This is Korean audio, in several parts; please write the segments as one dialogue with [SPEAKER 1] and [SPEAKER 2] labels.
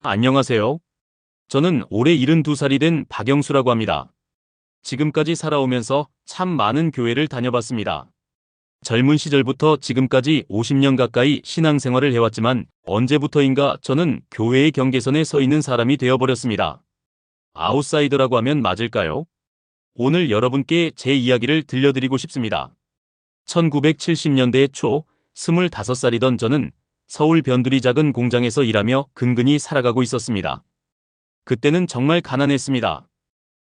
[SPEAKER 1] 안녕하세요. 저는 올해 72살이 된 박영수라고 합니다. 지금까지 살아오면서 참 많은 교회를 다녀봤습니다. 젊은 시절부터 지금까지 50년 가까이 신앙생활을 해왔지만 언제부터인가 저는 교회의 경계선에 서 있는 사람이 되어버렸습니다. 아웃사이더라고 하면 맞을까요? 오늘 여러분께 제 이야기를 들려드리고 싶습니다. 1970년대 초 25살이던 저는 서울 변두리 작은 공장에서 일하며 근근히 살아가고 있었습니다. 그때는 정말 가난했습니다.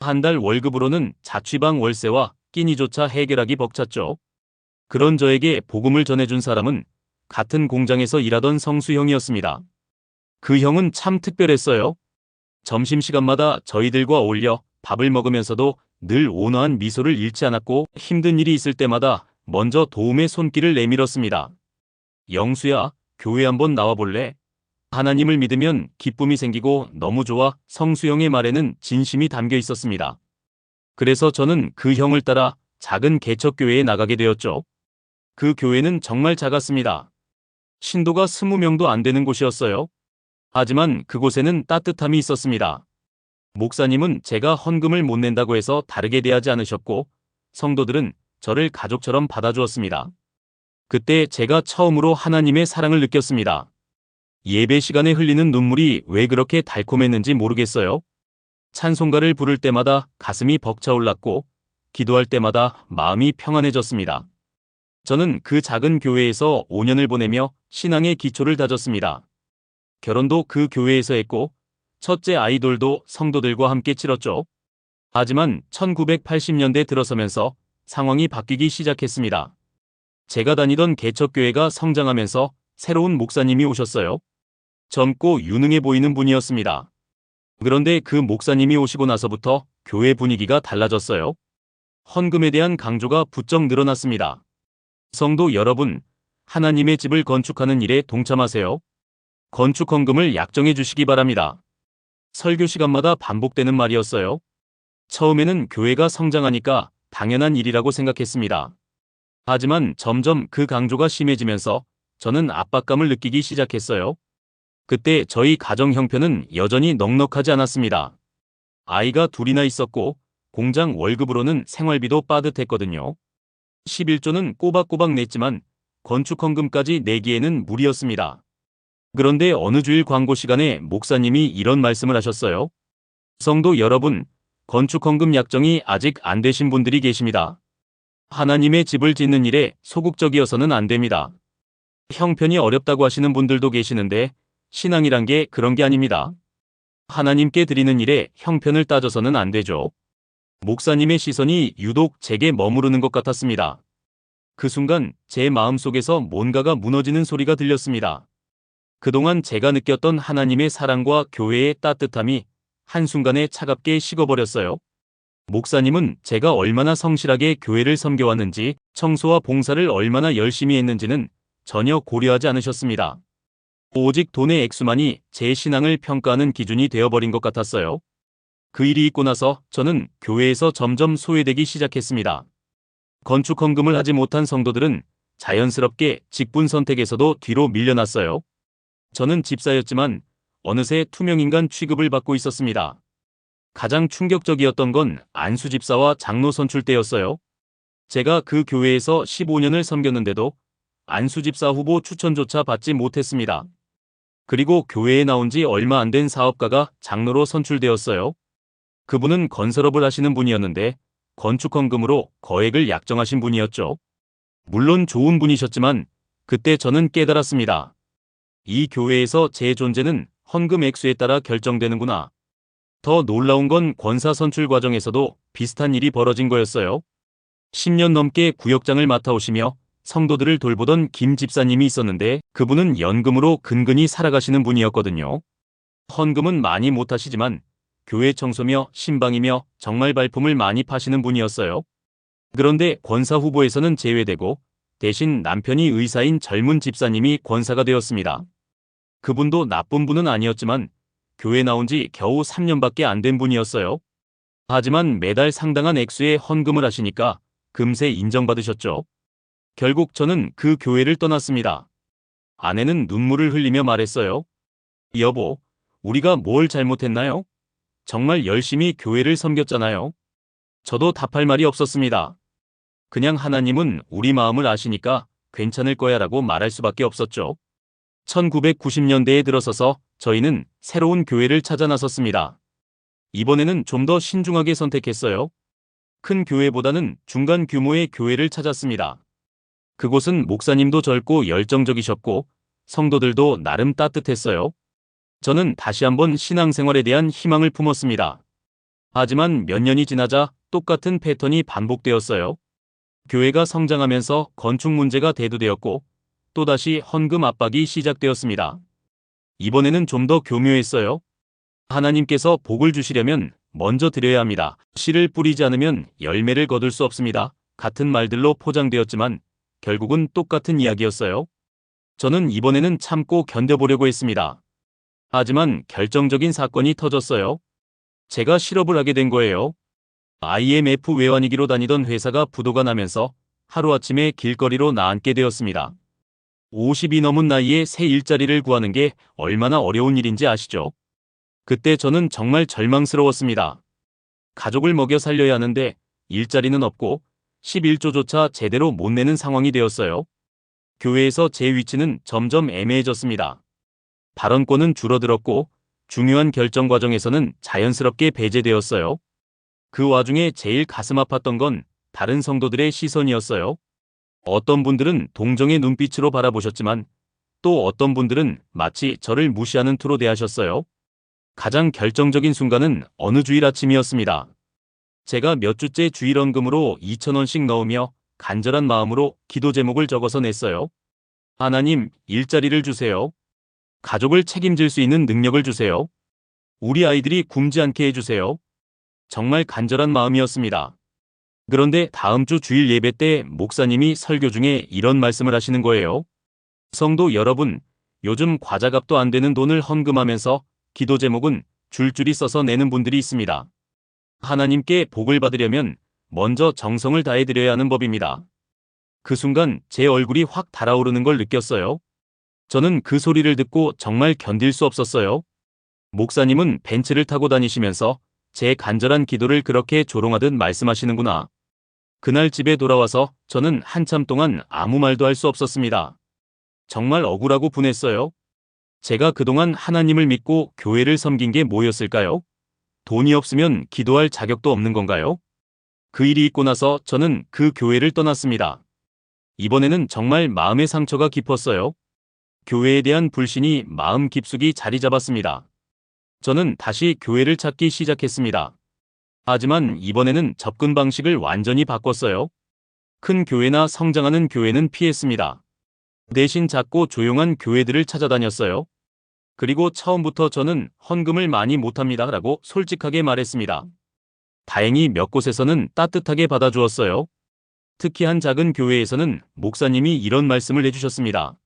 [SPEAKER 1] 한 달 월급으로는 자취방 월세와 끼니조차 해결하기 벅찼죠. 그런 저에게 복음을 전해준 사람은 같은 공장에서 일하던 성수형이었습니다. 그 형은 참 특별했어요. 점심시간마다 저희들과 어울려 밥을 먹으면서도 늘 온화한 미소를 잃지 않았고 힘든 일이 있을 때마다 먼저 도움의 손길을 내밀었습니다. 영수야, 교회 한번 나와볼래? 하나님을 믿으면 기쁨이 생기고 너무 좋아 성수형의 말에는 진심이 담겨 있었습니다. 그래서 저는 그 형을 따라 작은 개척교회에 나가게 되었죠. 그 교회는 정말 작았습니다. 신도가 20명도 안 되는 곳이었어요. 하지만 그곳에는 따뜻함이 있었습니다. 목사님은 제가 헌금을 못 낸다고 해서 다르게 대하지 않으셨고 성도들은 저를 가족처럼 받아주었습니다. 그때 제가 처음으로 하나님의 사랑을 느꼈습니다. 예배 시간에 흘리는 눈물이 왜 그렇게 달콤했는지 모르겠어요. 찬송가를 부를 때마다 가슴이 벅차올랐고 기도할 때마다 마음이 평안해졌습니다. 저는 그 작은 교회에서 5년을 보내며 신앙의 기초를 다졌습니다. 결혼도 그 교회에서 했고 첫째 아이돌도 성도들과 함께 치렀죠. 하지만 1980년대 들어서면서 상황이 바뀌기 시작했습니다. 제가 다니던 개척교회가 성장하면서 새로운 목사님이 오셨어요. 젊고 유능해 보이는 분이었습니다. 그런데 그 목사님이 오시고 나서부터 교회 분위기가 달라졌어요. 헌금에 대한 강조가 부쩍 늘어났습니다. 성도 여러분, 하나님의 집을 건축하는 일에 동참하세요. 건축 헌금을 약정해 주시기 바랍니다. 설교 시간마다 반복되는 말이었어요. 처음에는 교회가 성장하니까 당연한 일이라고 생각했습니다. 하지만 점점 그 강조가 심해지면서 저는 압박감을 느끼기 시작했어요. 그때 저희 가정 형편은 여전히 넉넉하지 않았습니다. 아이가 둘이나 있었고 공장 월급으로는 생활비도 빠듯했거든요. 11조는 꼬박꼬박 냈지만 건축헌금까지 내기에는 무리였습니다. 그런데 어느 주일 광고 시간에 목사님이 이런 말씀을 하셨어요. 성도 여러분, 건축헌금 약정이 아직 안 되신 분들이 계십니다. 하나님의 집을 짓는 일에 소극적이어서는 안 됩니다. 형편이 어렵다고 하시는 분들도 계시는데 신앙이란 게 그런 게 아닙니다. 하나님께 드리는 일에 형편을 따져서는 안 되죠. 목사님의 시선이 유독 제게 머무르는 것 같았습니다. 그 순간 제 마음속에서 뭔가가 무너지는 소리가 들렸습니다. 그동안 제가 느꼈던 하나님의 사랑과 교회의 따뜻함이 한순간에 차갑게 식어버렸어요. 목사님은 제가 얼마나 성실하게 교회를 섬겨왔는지 청소와 봉사를 얼마나 열심히 했는지는 전혀 고려하지 않으셨습니다. 오직 돈의 액수만이 제 신앙을 평가하는 기준이 되어버린 것 같았어요. 그 일이 있고 나서 저는 교회에서 점점 소외되기 시작했습니다. 건축 헌금을 하지 못한 성도들은 자연스럽게 직분 선택에서도 뒤로 밀려났어요. 저는 집사였지만 어느새 투명인간 취급을 받고 있었습니다. 가장 충격적이었던 건 안수 집사와 장로 선출 때였어요. 제가 그 교회에서 15년을 섬겼는데도 안수 집사 후보 추천조차 받지 못했습니다. 그리고 교회에 나온 지 얼마 안 된 사업가가 장로로 선출되었어요. 그분은 건설업을 하시는 분이었는데 건축헌금으로 거액을 약정하신 분이었죠. 물론 좋은 분이셨지만 그때 저는 깨달았습니다. 이 교회에서 제 존재는 헌금 액수에 따라 결정되는구나. 더 놀라운 건 권사 선출 과정에서도 비슷한 일이 벌어진 거였어요. 10년 넘게 구역장을 맡아오시며 성도들을 돌보던 김 집사님이 있었는데 그분은 연금으로 근근히 살아가시는 분이었거든요. 헌금은 많이 못하시지만 교회 청소며 신방이며 정말 발품을 많이 파시는 분이었어요. 그런데 권사 후보에서는 제외되고 대신 남편이 의사인 젊은 집사님이 권사가 되었습니다. 그분도 나쁜 분은 아니었지만 교회 나온 지 겨우 3년밖에 안 된 분이었어요. 하지만 매달 상당한 액수의 헌금을 하시니까 금세 인정받으셨죠. 결국 저는 그 교회를 떠났습니다. 아내는 눈물을 흘리며 말했어요. 여보, 우리가 뭘 잘못했나요? 정말 열심히 교회를 섬겼잖아요. 저도 답할 말이 없었습니다. 그냥 하나님은 우리 마음을 아시니까 괜찮을 거야 라고 말할 수밖에 없었죠. 1990년대에 들어서서 저희는 새로운 교회를 찾아 나섰습니다. 이번에는 좀 더 신중하게 선택했어요. 큰 교회보다는 중간 규모의 교회를 찾았습니다. 그곳은 목사님도 젊고 열정적이셨고 성도들도 나름 따뜻했어요. 저는 다시 한번 신앙생활에 대한 희망을 품었습니다. 하지만 몇 년이 지나자 똑같은 패턴이 반복되었어요. 교회가 성장하면서 건축 문제가 대두되었고 또다시 헌금 압박이 시작되었습니다. 이번에는 좀 더 교묘했어요. 하나님께서 복을 주시려면 먼저 드려야 합니다. 씨를 뿌리지 않으면 열매를 거둘 수 없습니다. 같은 말들로 포장되었지만 결국은 똑같은 이야기였어요. 저는 이번에는 참고 견뎌보려고 했습니다. 하지만 결정적인 사건이 터졌어요. 제가 실업을 하게 된 거예요. IMF 외환위기로 다니던 회사가 부도가 나면서 하루아침에 길거리로 나앉게 되었습니다. 50이 넘은 나이에 새 일자리를 구하는 게 얼마나 어려운 일인지 아시죠? 그때 저는 정말 절망스러웠습니다. 가족을 먹여 살려야 하는데 일자리는 없고 11조조차 제대로 못 내는 상황이 되었어요. 교회에서 제 위치는 점점 애매해졌습니다. 발언권은 줄어들었고 중요한 결정 과정에서는 자연스럽게 배제되었어요. 그 와중에 제일 가슴 아팠던 건 다른 성도들의 시선이었어요. 어떤 분들은 동정의 눈빛으로 바라보셨지만 또 어떤 분들은 마치 저를 무시하는 투로 대하셨어요. 가장 결정적인 순간은 어느 주일 아침이었습니다. 제가 몇 주째 주일원금으로 2천원씩 넣으며 간절한 마음으로 기도 제목을 적어서 냈어요. 하나님, 일자리를 주세요. 가족을 책임질 수 있는 능력을 주세요. 우리 아이들이 굶지 않게 해주세요. 정말 간절한 마음이었습니다. 그런데 다음 주 주일 예배 때 목사님이 설교 중에 이런 말씀을 하시는 거예요. 성도 여러분, 요즘 과자값도 안 되는 돈을 헌금하면서 기도 제목은 줄줄이 써서 내는 분들이 있습니다. 하나님께 복을 받으려면 먼저 정성을 다해 드려야 하는 법입니다. 그 순간 제 얼굴이 확 달아오르는 걸 느꼈어요. 저는 그 소리를 듣고 정말 견딜 수 없었어요. 목사님은 벤츠를 타고 다니시면서 제 간절한 기도를 그렇게 조롱하듯 말씀하시는구나. 그날 집에 돌아와서 저는 한참 동안 아무 말도 할 수 없었습니다. 정말 억울하고 분했어요. 제가 그동안 하나님을 믿고 교회를 섬긴 게 뭐였을까요? 돈이 없으면 기도할 자격도 없는 건가요? 그 일이 있고 나서 저는 그 교회를 떠났습니다. 이번에는 정말 마음의 상처가 깊었어요. 교회에 대한 불신이 마음 깊숙이 자리 잡았습니다. 저는 다시 교회를 찾기 시작했습니다. 하지만 이번에는 접근 방식을 완전히 바꿨어요. 큰 교회나 성장하는 교회는 피했습니다. 대신 작고 조용한 교회들을 찾아다녔어요. 그리고 처음부터 저는 헌금을 많이 못합니다 라고 솔직하게 말했습니다. 다행히 몇 곳에서는 따뜻하게 받아주었어요. 특히 한 작은 교회에서는 목사님이 이런 말씀을 해주셨습니다.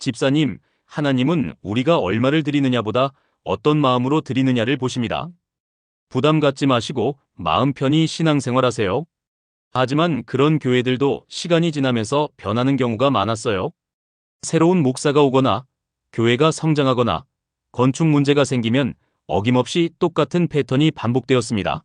[SPEAKER 1] 집사님, 하나님은 우리가 얼마를 드리느냐보다 어떤 마음으로 드리느냐를 보십니다. 부담 갖지 마시고 마음 편히 신앙생활 하세요. 하지만 그런 교회들도 시간이 지나면서 변하는 경우가 많았어요. 새로운 목사가 오거나 교회가 성장하거나 건축 문제가 생기면 어김없이 똑같은 패턴이 반복되었습니다.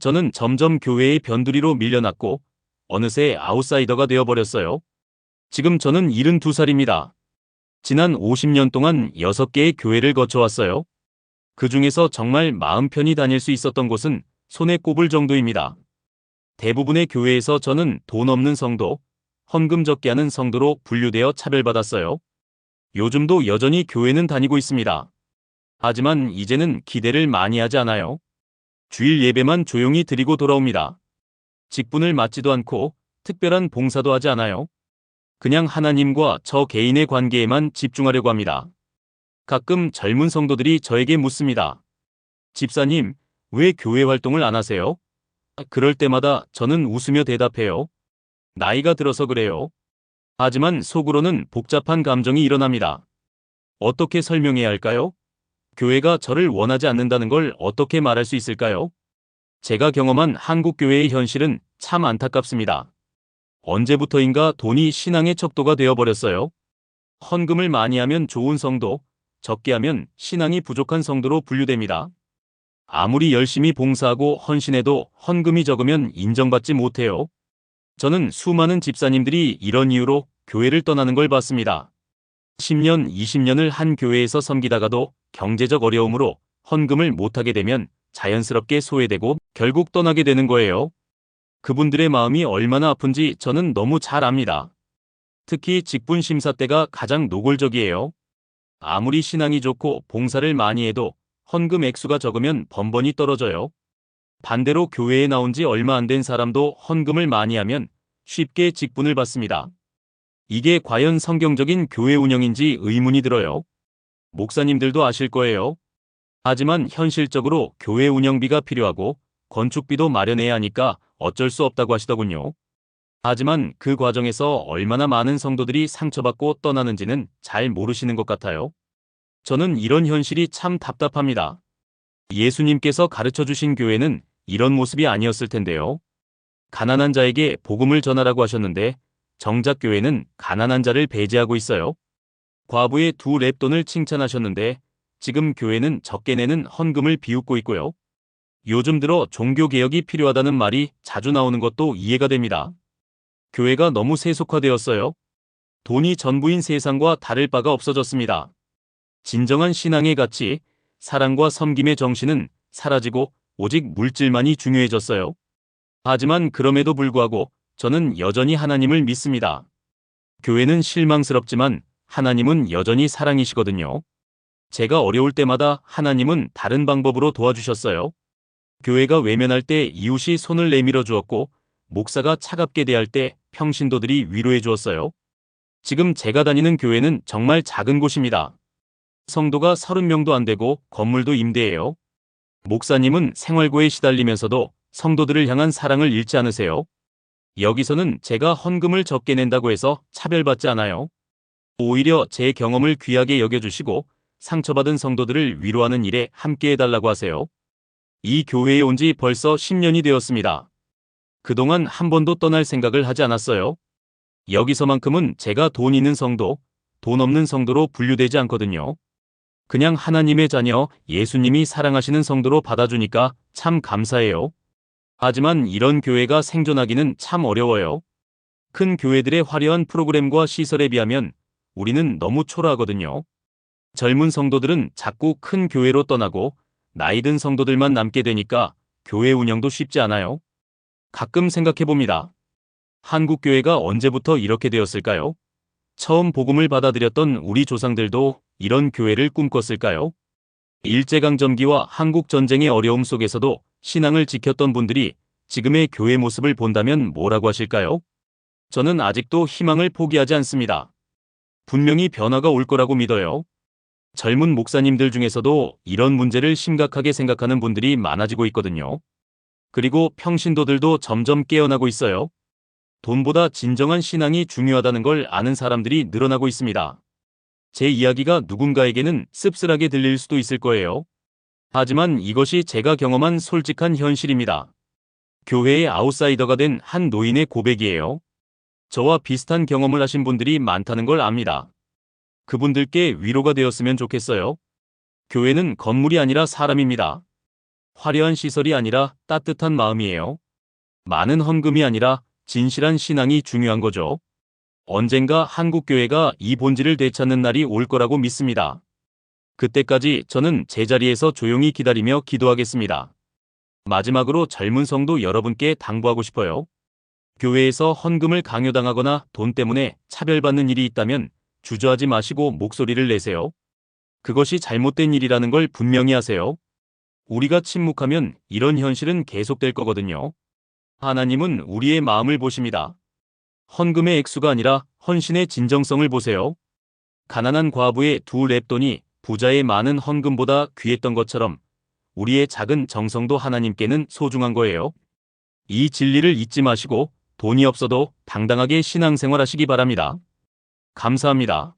[SPEAKER 1] 저는 점점 교회의 변두리로 밀려났고 어느새 아웃사이더가 되어버렸어요. 지금 저는 72살입니다. 지난 50년 동안 6개의 교회를 거쳐왔어요. 그 중에서 정말 마음 편히 다닐 수 있었던 곳은 손에 꼽을 정도입니다. 대부분의 교회에서 저는 돈 없는 성도, 헌금 적게 하는 성도로 분류되어 차별받았어요. 요즘도 여전히 교회는 다니고 있습니다. 하지만 이제는 기대를 많이 하지 않아요. 주일 예배만 조용히 드리고 돌아옵니다. 직분을 맡지도 않고 특별한 봉사도 하지 않아요. 그냥 하나님과 저 개인의 관계에만 집중하려고 합니다. 가끔 젊은 성도들이 저에게 묻습니다. 집사님, 왜 교회 활동을 안 하세요? 그럴 때마다 저는 웃으며 대답해요. 나이가 들어서 그래요. 하지만 속으로는 복잡한 감정이 일어납니다. 어떻게 설명해야 할까요? 교회가 저를 원하지 않는다는 걸 어떻게 말할 수 있을까요? 제가 경험한 한국 교회의 현실은 참 안타깝습니다. 언제부터인가 돈이 신앙의 척도가 되어버렸어요. 헌금을 많이 하면 좋은 성도, 적게 하면 신앙이 부족한 성도로 분류됩니다. 아무리 열심히 봉사하고 헌신해도 헌금이 적으면 인정받지 못해요. 저는 수많은 집사님들이 이런 이유로 교회를 떠나는 걸 봤습니다. 10년, 20년을 한 교회에서 섬기다가도 경제적 어려움으로 헌금을 못하게 되면 자연스럽게 소외되고 결국 떠나게 되는 거예요. 그분들의 마음이 얼마나 아픈지 저는 너무 잘 압니다. 특히 직분 심사 때가 가장 노골적이에요. 아무리 신앙이 좋고 봉사를 많이 해도 헌금 액수가 적으면 번번이 떨어져요. 반대로 교회에 나온 지 얼마 안 된 사람도 헌금을 많이 하면 쉽게 직분을 받습니다. 이게 과연 성경적인 교회 운영인지 의문이 들어요. 목사님들도 아실 거예요. 하지만 현실적으로 교회 운영비가 필요하고 건축비도 마련해야 하니까 어쩔 수 없다고 하시더군요. 하지만 그 과정에서 얼마나 많은 성도들이 상처받고 떠나는지는 잘 모르시는 것 같아요. 저는 이런 현실이 참 답답합니다. 예수님께서 가르쳐 주신 교회는 이런 모습이 아니었을 텐데요. 가난한 자에게 복음을 전하라고 하셨는데 정작 교회는 가난한 자를 배제하고 있어요. 과부의 두 랩돈을 칭찬하셨는데 지금 교회는 적게 내는 헌금을 비웃고 있고요. 요즘 들어 종교개혁이 필요하다는 말이 자주 나오는 것도 이해가 됩니다. 교회가 너무 세속화되었어요. 돈이 전부인 세상과 다를 바가 없어졌습니다. 진정한 신앙의 가치, 사랑과 섬김의 정신은 사라지고 오직 물질만이 중요해졌어요. 하지만 그럼에도 불구하고 저는 여전히 하나님을 믿습니다. 교회는 실망스럽지만 하나님은 여전히 사랑이시거든요. 제가 어려울 때마다 하나님은 다른 방법으로 도와주셨어요. 교회가 외면할 때 이웃이 손을 내밀어 주었고 목사가 차갑게 대할 때 평신도들이 위로해 주었어요. 지금 제가 다니는 교회는 정말 작은 곳입니다. 성도가 30명도 안 되고 건물도 임대해요. 목사님은 생활고에 시달리면서도 성도들을 향한 사랑을 잃지 않으세요. 여기서는 제가 헌금을 적게 낸다고 해서 차별받지 않아요. 오히려 제 경험을 귀하게 여겨주시고 상처받은 성도들을 위로하는 일에 함께 해달라고 하세요. 이 교회에 온 지 벌써 10년이 되었습니다. 그동안 한 번도 떠날 생각을 하지 않았어요. 여기서만큼은 제가 돈 있는 성도, 돈 없는 성도로 분류되지 않거든요. 그냥 하나님의 자녀, 예수님이 사랑하시는 성도로 받아주니까 참 감사해요. 하지만 이런 교회가 생존하기는 참 어려워요. 큰 교회들의 화려한 프로그램과 시설에 비하면 우리는 너무 초라하거든요. 젊은 성도들은 자꾸 큰 교회로 떠나고 나이 든 성도들만 남게 되니까 교회 운영도 쉽지 않아요. 가끔 생각해 봅니다. 한국 교회가 언제부터 이렇게 되었을까요? 처음 복음을 받아들였던 우리 조상들도 이런 교회를 꿈꿨을까요? 일제강점기와 한국 전쟁의 어려움 속에서도 신앙을 지켰던 분들이 지금의 교회 모습을 본다면 뭐라고 하실까요? 저는 아직도 희망을 포기하지 않습니다. 분명히 변화가 올 거라고 믿어요. 젊은 목사님들 중에서도 이런 문제를 심각하게 생각하는 분들이 많아지고 있거든요. 그리고 평신도들도 점점 깨어나고 있어요. 돈보다 진정한 신앙이 중요하다는 걸 아는 사람들이 늘어나고 있습니다. 제 이야기가 누군가에게는 씁쓸하게 들릴 수도 있을 거예요. 하지만 이것이 제가 경험한 솔직한 현실입니다. 교회의 아웃사이더가 된 한 노인의 고백이에요. 저와 비슷한 경험을 하신 분들이 많다는 걸 압니다. 그분들께 위로가 되었으면 좋겠어요. 교회는 건물이 아니라 사람입니다. 화려한 시설이 아니라 따뜻한 마음이에요. 많은 헌금이 아니라 진실한 신앙이 중요한 거죠. 언젠가 한국 교회가 이 본질을 되찾는 날이 올 거라고 믿습니다. 그때까지 저는 제자리에서 조용히 기다리며 기도하겠습니다. 마지막으로 젊은 성도 여러분께 당부하고 싶어요. 교회에서 헌금을 강요당하거나 돈 때문에 차별받는 일이 있다면 주저하지 마시고 목소리를 내세요. 그것이 잘못된 일이라는 걸 분명히 하세요. 우리가 침묵하면 이런 현실은 계속될 거거든요. 하나님은 우리의 마음을 보십니다. 헌금의 액수가 아니라 헌신의 진정성을 보세요. 가난한 과부의 두 랩돈이 부자의 많은 헌금보다 귀했던 것처럼 우리의 작은 정성도 하나님께는 소중한 거예요. 이 진리를 잊지 마시고 돈이 없어도 당당하게 신앙생활 하시기 바랍니다. 감사합니다.